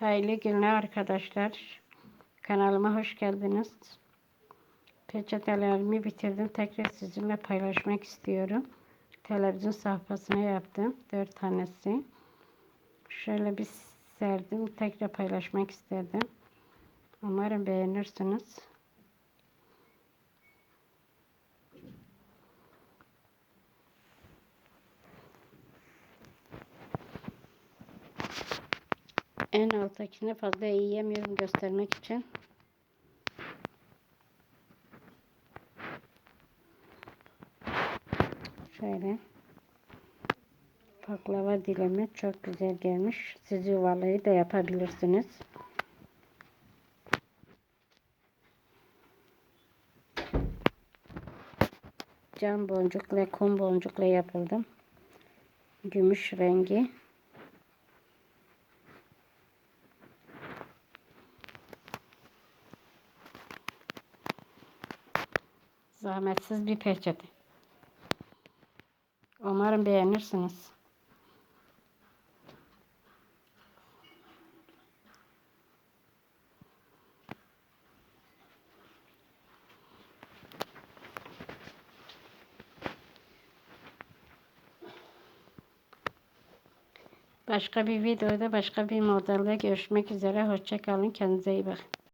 Hayırlı günler arkadaşlar. Kanalıma hoş geldiniz. Peçetelerimi bitirdim. Tekrar sizinle paylaşmak istiyorum. Televizyon sayfasına yaptım. Dört tanesi. Şöyle bir serdim. Tekrar paylaşmak istedim. Umarım beğenirsiniz. En alttakini fazla yiyemiyorum göstermek için. Şöyle. Baklava dilimi çok güzel gelmiş. Siz yuvarlayı da yapabilirsiniz. Cam boncukla, kum boncukla yapıldım. Gümüş rengi. Zahmetsiz bir peçete. Umarım beğenirsiniz. Başka bir videoda başka bir modelde görüşmek üzere. Hoşçakalın. Kendinize iyi bakın.